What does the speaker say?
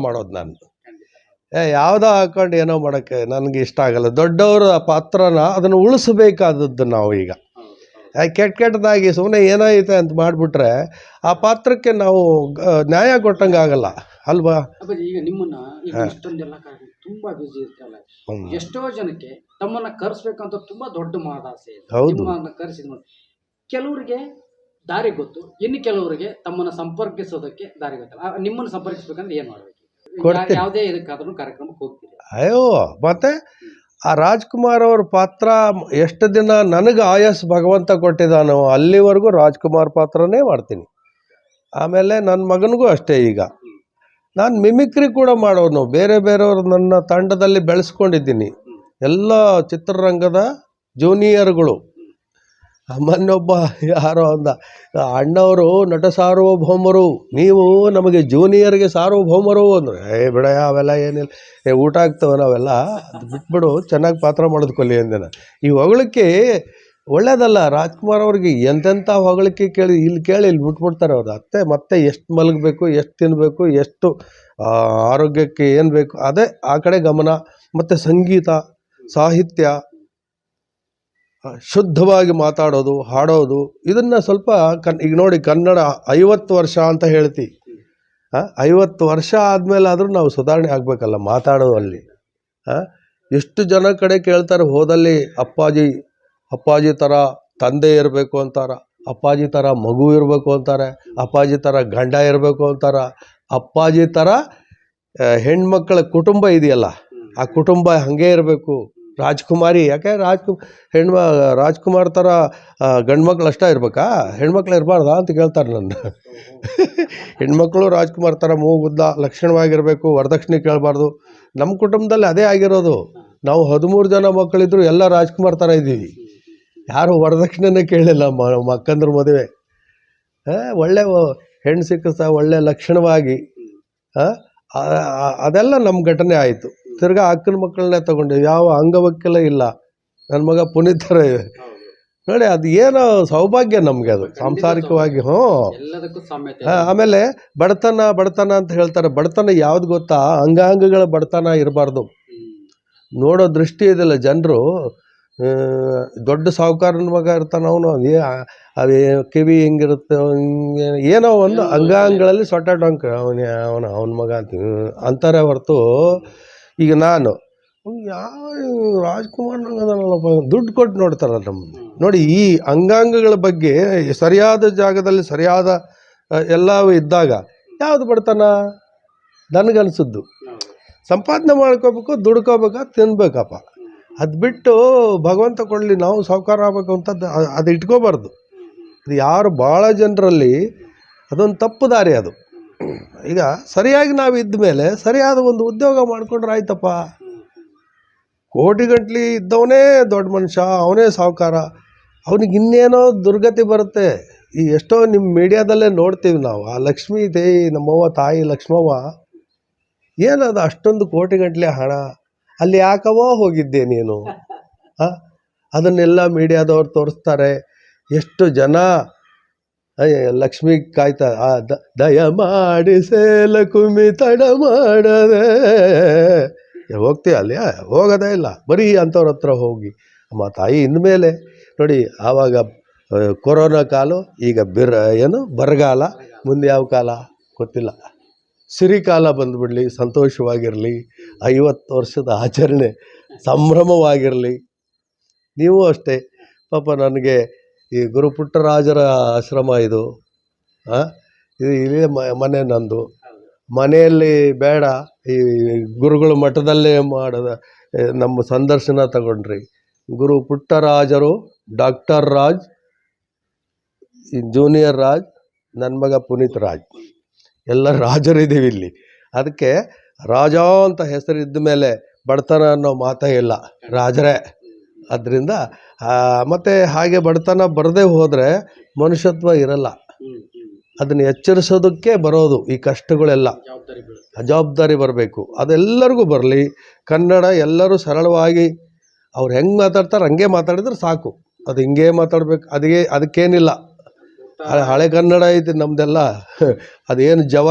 ಮಾಡೋದು ನಾನು ಏ ಯಾವುದೋ ಹಾಕೊಂಡು ಏನೋ ಮಾಡೋಕ್ಕೆ ನನಗೆ ಇಷ್ಟ ಆಗಲ್ಲ. ದೊಡ್ಡವರ ಪಾತ್ರನ ಅದನ್ನು ಉಳಿಸಬೇಕಾದದ್ದು ನಾವು ಈಗ. ಕೆಟ್ಟ ಕೆಟ್ಟದಾಗಿ ಸುಮ್ಮನೆ ಏನಾಯ್ತು ಅಂತ ಮಾಡಿಬಿಟ್ರೆ ಆ ಪಾತ್ರಕ್ಕೆ ನಾವು ನ್ಯಾಯ ಕೊಟ್ಟಂಗೆ ಆಗಲ್ಲ. ಅಲ್ವಾ? ಈಗ ನಿಮ್ಮನ್ನ ಇಷ್ಟೊಂದೆಲ್ಲ ತುಂಬಾ ಬಿಸಿ ಇರ್ತಲ್ಲ. ಎಷ್ಟೋ ಜನಕ್ಕೆ ತಮ್ಮನ್ನ ಕರೆಸ್ಬೇಕಂತ ತುಂಬಾ ದೊಡ್ಡ ಮಹದಾಸೆ ಇದೆ. ಹೌದು. ಕರೆಸಿದ ಕೆಲವರಿಗೆ ದಾರಿ ಗೊತ್ತು. ಇನ್ನು ಕೆಲವರಿಗೆ ತಮ್ಮನ್ನ ಸಂಪರ್ಕಿಸೋದಕ್ಕೆ ದಾರಿ ಗೊತ್ತಲ್ಲ. ನಿಮ್ಮನ್ನ ಸಂಪರ್ಕಿಸ್ಬೇಕಂದ್ರೆ ಏನು ಮಾಡ್ಬೇಕು? ಕೊಡ್ತೀನಿ. ಯಾ- ಯಾವುದೇ ಇದಕ್ಕಾದ್ರೂ ಕಾರ್ಯಕ್ರಮಕ್ಕೆ ಹೋಗ್ತೀರಿ. ಅಯ್ಯೋ ಮತ್ತೆ ಆ ರಾಜ್ಕುಮಾರ್ ಅವ್ರ ಪಾತ್ರ ಎಷ್ಟು ದಿನ ನನಗೆ ಆಯಸ್ ಭಗವಂತ ಕೊಟ್ಟಿದ್ದಾನೋ ಅಲ್ಲಿವರೆಗೂ ರಾಜ್ಕುಮಾರ್ ಪಾತ್ರನೇ ಮಾಡ್ತೀನಿ. ಆಮೇಲೆ ನನ್ನ ಮಗನಿಗೂ ಅಷ್ಟೇ ಈಗ. ನಾನು ಮಿಮಿಕ್ರಿ ಕೂಡ ಮಾಡೋನು. ಬೇರೆ ಬೇರೆಯವ್ರು ನನ್ನ ತಂಡದಲ್ಲಿ ಬೆಳೆಸ್ಕೊಂಡಿದ್ದೀನಿ. ಎಲ್ಲ ಚಿತ್ರರಂಗದ ಜೂನಿಯರ್ಗಳು ಮೊನ್ನೊಬ್ಬ ಯಾರೋ ಅಂದ, ಅಣ್ಣವರು ನಟ ಸಾರ್ವಭೌಮರು, ನೀವು ನಮಗೆ ಜೂನಿಯರ್ಗೆ ಸಾರ್ವಭೌಮರು ಅಂದ್ರೆ, ಏ ಬೇಡ ಅವೆಲ್ಲ ಏನಿಲ್ಲ, ಏ ಊಟ ಆಗ್ತವೆ ನಾವೆಲ್ಲ, ಅದು ಬಿಟ್ಬಿಡು, ಚೆನ್ನಾಗಿ ಪಾತ್ರ ಮಾಡೋದು ಕೊಲ್ಲಿ ಈ ಹೊಗಳಿಕೆ ಒಳ್ಳೇದಲ್ಲ, ರಾಜ್ಕುಮಾರ್ ಅವ್ರಿಗೆ ಎಂತೆಂಥ ಹೊಗಳಿಕೆ ಕೇಳಿ, ಇಲ್ಲಿ ಕೇಳಿ, ಇಲ್ಲಿ ಬಿಟ್ಬಿಡ್ತಾರೆ ಅವ್ರು. ಅತ್ತೆ, ಮತ್ತೆ ಎಷ್ಟು ಮಲಗಬೇಕು, ಎಷ್ಟು ತಿನ್ನಬೇಕು ಎಷ್ಟು ಆರೋಗ್ಯಕ್ಕೆ ಏನು ಬೇಕು, ಅದೇ ಆ ಕಡೆ ಗಮನ. ಮತ್ತು ಸಂಗೀತ, ಸಾಹಿತ್ಯ ಶುದ್ಧವಾಗಿ ಮಾತಾಡೋದು, ಹಾಡೋದು, ಇದನ್ನು ಸ್ವಲ್ಪ ಕನ್, ಈಗ ನೋಡಿ ಕನ್ನಡ ಐವತ್ತು ವರ್ಷ ಅಂತ ಹೇಳ್ತಿ. ಐವತ್ತು ವರ್ಷ ಆದಮೇಲೆ ಆದರೂ ನಾವು ಸುಧಾರಣೆ ಆಗಬೇಕಲ್ಲ ಮಾತಾಡೋದು ಅಲ್ಲಿ. ಎಷ್ಟು ಜನ ಕಡೆ ಕೇಳ್ತಾರೆ, ಹೋದಲ್ಲಿ ಅಪ್ಪಾಜಿ ಅಪ್ಪಾಜಿ ಥರ ತಂದೆ ಇರಬೇಕು ಅಂತಾರೆ, ಅಪ್ಪಾಜಿ ಥರ ಮಗು ಇರಬೇಕು ಅಂತಾರೆ, ಅಪ್ಪಾಜಿ ಥರ ಗಂಡ ಇರಬೇಕು ಅಂತಾರೆ, ಅಪ್ಪಾಜಿ ಥರ ಹೆಣ್ಮಕ್ಕಳ ಕುಟುಂಬ ಇದೆಯಲ್ಲ, ಆ ಕುಟುಂಬ ಹಾಗೆ ಇರಬೇಕು. ರಾಜ್ಕುಮಾರಿ, ಯಾಕೆ ರಾಜ್ಕು ಹೆಣ್ಮ, ರಾಜ್ಕುಮಾರ್ ಥರ ಗಂಡ್ಮಕ್ಳು ಅಷ್ಟೇ ಇರ್ಬೇಕಾ? ಹೆಣ್ಮಕ್ಳು ಇರಬಾರ್ದಾ ಅಂತ ಕೇಳ್ತಾರೆ ನನ್ನ. ಹೆಣ್ಮಕ್ಳು ರಾಜ್ಕುಮಾರ್ ಥರ ಮೂಗುದ್ದ ಲಕ್ಷಣವಾಗಿರಬೇಕು, ವರದಕ್ಷಿಣೆ ಕೇಳಬಾರ್ದು. ನಮ್ಮ ಕುಟುಂಬದಲ್ಲಿ ಅದೇ ಆಗಿರೋದು. ನಾವು ಹದಿಮೂರು ಜನ ಮಕ್ಕಳಿದ್ರು ಎಲ್ಲ ರಾಜ್ಕುಮಾರ್ ಥರ ಇದ್ದೀವಿ. ಯಾರು ವರದಕ್ಷಿಣೆನೇ ಕೇಳಿಲ್ಲ ಮಕ್ಕಂದ್ರ ಮದುವೆ. ಒಳ್ಳೆ ಹೆಣ್ಣು ಸಿಕ್ಕಿಸ್ತಾ ಒಳ್ಳೆ ಲಕ್ಷಣವಾಗಿ ಅದೆಲ್ಲ ನಮ್ಮ ಘಟನೆ ಆಯಿತು. ತಿರ್ಗಾ ಅಕ್ಕನ ಮಕ್ಕಳನ್ನೇ ತಗೊಂಡೆ. ಯಾವ ಅಂಗವಕ್ಕೆಲ್ಲ ಇಲ್ಲ. ನನ್ನ ಮಗ ಪುನೀತ್ ಥರ ಇದೆ. ನೋಡಿ ಅದು ಏನೋ ಸೌಭಾಗ್ಯ ನಮಗೆ ಅದು. ಸಾಂಸಾರಿಕವಾಗಿ ಹ್ಞೂ. ಆಮೇಲೆ ಬಡತನ ಬಡತನ ಅಂತ ಹೇಳ್ತಾರೆ. ಬಡತನ ಯಾವ್ದು ಗೊತ್ತಾ? ಅಂಗಾಂಗಗಳ ಬಡತನ ಇರಬಾರ್ದು. ನೋಡೋ ದೃಷ್ಟಿ ಇದೆಯಲ್ಲ ಜನರು ದೊಡ್ಡ ಸಾಹುಕಾರನ ಮಗ ಇರ್ತಾನೆ ಅವನು. ಏ ಅವೇ ಕಿವಿ ಹಿಂಗಿರುತ್ತೆ ಹಿಂಗೆ ಏನೋ ಒಂದು ಅಂಗಾಂಗಗಳಲ್ಲಿ ಸೊಟ್ಟಾಡೋಂಕ ಡೊಂಕ ಅವನ ಅವನ ಅವನ ಮಗ ಅಂತ ಅಂತಾರೆ ಹೊರತು ಈಗ ನಾನು ಯಾವ ರಾಜ್ಕುಮಾರ್ ಅದನ್ನಲ್ಲಪ್ಪ ದುಡ್ಡು ಕೊಟ್ಟು ನೋಡ್ತಾರಲ್ಲ ನಮ್ಮ ನೋಡಿ ಈ ಅಂಗಾಂಗಗಳ ಬಗ್ಗೆ ಸರಿಯಾದ ಜಾಗದಲ್ಲಿ ಸರಿಯಾದ ಎಲ್ಲ ಇದ್ದಾಗ ಯಾವುದು ಬಡತನ? ನನಗನ್ಸಿದ್ದು. ಸಂಪಾದನೆ ಮಾಡ್ಕೋಬೇಕು ದುಡ್ಕೋಬೇಕು ತಿನ್ಬೇಕಪ್ಪ. ಅದು ಬಿಟ್ಟು ಭಗವಂತ ಕೊಡಲಿ ನಾವು ಸಾವುಕಾರ ಆಗಬೇಕು ಅಂತ ಅದು ಇಟ್ಕೋಬಾರ್ದು. ಅದು ಯಾರು ಭಾಳ ಜನರಲ್ಲಿ ಅದೊಂದು ತಪ್ಪು ದಾರಿ ಅದು. ಈಗ ಸರಿಯಾಗಿ ನಾವು ಇದ್ದ ಮೇಲೆ ಸರಿಯಾದ ಒಂದು ಉದ್ಯೋಗ ಮಾಡಿಕೊಂಡ್ರೆ ಆಯ್ತಪ್ಪ. ಕೋಟಿ ಗಂಟ್ಲಿ ಇದ್ದವನೇ ದೊಡ್ಡ ಮನುಷ್ಯ, ಅವನೇ ಸಾಹುಕಾರ ಅವನಿಗೆ ಇನ್ನೇನೋ ದುರ್ಗತಿ ಬರುತ್ತೆ. ಈ ಎಷ್ಟೋ ನಿಮ್ಮ ಮೀಡಿಯಾದಲ್ಲೇ ನೋಡ್ತೀವಿ ನಾವು, ಆ ಲಕ್ಷ್ಮೀ ದೇವಿ ನಮ್ಮವ್ವ, ತಾಯಿ ಲಕ್ಷ್ಮವ್ವ. ಏನದು ಅಷ್ಟೊಂದು ಕೋಟಿ ಗಂಟ್ಲೆ ಹಣ? ಅಲ್ಲಿ ಯಾಕವೋ ಹೋಗಿದ್ದೆ ನೀನು? ಹಾಂ? ಅದನ್ನೆಲ್ಲ ಮೀಡಿಯಾದವ್ರು ತೋರಿಸ್ತಾರೆ. ಎಷ್ಟು ಜನ ಲಕ್ಷ್ಮಿ ಕಾಯ್ತಾ ಆ, ದಯ ಮಾಡಿಸೇ ಲಕುಮಿ ತಡ ಮಾಡದೆ. ಹೋಗ್ತೀಯ ಅಲ್ಲಿ? ಹೋಗೋದೇ ಇಲ್ಲ. ಬರೀ ಅಂಥವ್ರ ಹತ್ರ ಹೋಗಿ. ಅಮ್ಮ ತಾಯಿ ಇನ್ಮೇಲೆ ನೋಡಿ ಆವಾಗ ಕೊರೋನಾ ಕಾಲು ಈಗ ಬಿರ ಏನು ಬರಗಾಲ ಮುಂದೆ ಯಾವ ಕಾಲ? ಗೊತ್ತಿಲ್ಲ. ಸಿರಿಕಾಲ ಬಂದುಬಿಡಲಿ ಸಂತೋಷವಾಗಿರಲಿ ಐವತ್ತು ವರ್ಷದ ಆಚರಣೆ ಸಂಭ್ರಮವಾಗಿರಲಿ. ನೀವು ಅಷ್ಟೇ. ಪಾಪ ನನಗೆ ಈ ಗುರುಪುಟ್ಟರಾಜರ ಆಶ್ರಮ ಇದು? ಇದು ಇಲ್ಲೇ ಮ- ಮನೆ ನಂದು. ಮನೆಯಲ್ಲಿ ಬೇಡ, ಈ ಗುರುಗಳು ಮಠದಲ್ಲೇ ಮಾಡದ ನಮ್ಮ ಸಂದರ್ಶನ ತಗೊಂಡ್ರಿ. ಗುರು ಪುಟ್ಟರಾಜರು, ಡಾಕ್ಟರ್ ರಾಜ್ ಜೂನಿಯರ್ ರಾಜ್ ನನ್ನ ಮಗ ಪುನೀತ್ ರಾಜ್. ಎಲ್ಲ ರಾಜರಿದ್ದೀವಿ ಇಲ್ಲಿ. ಅದಕ್ಕೆ ರಾಜ ಅಂತ ಹೆಸರಿದ್ದ ಮೇಲೆ ಬಡತನ ಅನ್ನೋ ಮಾತೇ ಇಲ್ಲ, ರಾಜರೇ. ಅದರಿಂದ ಮತ್ತು ಹಾಗೆ ಬಡತನ ಬರದೇ ಹೋದರೆ ಮನುಷ್ಯತ್ವ ಇರಲ್ಲ. ಅದನ್ನು ಎಚ್ಚರಿಸೋದಕ್ಕೆ ಬರೋದು ಈ ಕಷ್ಟಗಳೆಲ್ಲ. ಜವಾಬ್ದಾರಿ ಬರಬೇಕು. ಅದೆಲ್ಲರಿಗೂ ಬರಲಿ. ಕನ್ನಡ ಎಲ್ಲರೂ ಸರಳವಾಗಿ ಅವ್ರು ಹೆಂಗೆ ಮಾತಾಡ್ತಾರೆ ಹಂಗೆ ಮಾತಾಡಿದ್ರೆ ಸಾಕು. ಅದು ಹಿಂಗೆ ಮಾತಾಡ್ಬೇಕು ಅದಕ್ಕೆ ಅದಕ್ಕೇನಿಲ್ಲ. ಹಳೆ- ಹಳೆ ಕನ್ನಡ ಐತಿ ನಮ್ಮದೆಲ್ಲ ಅದೇನು ಜವ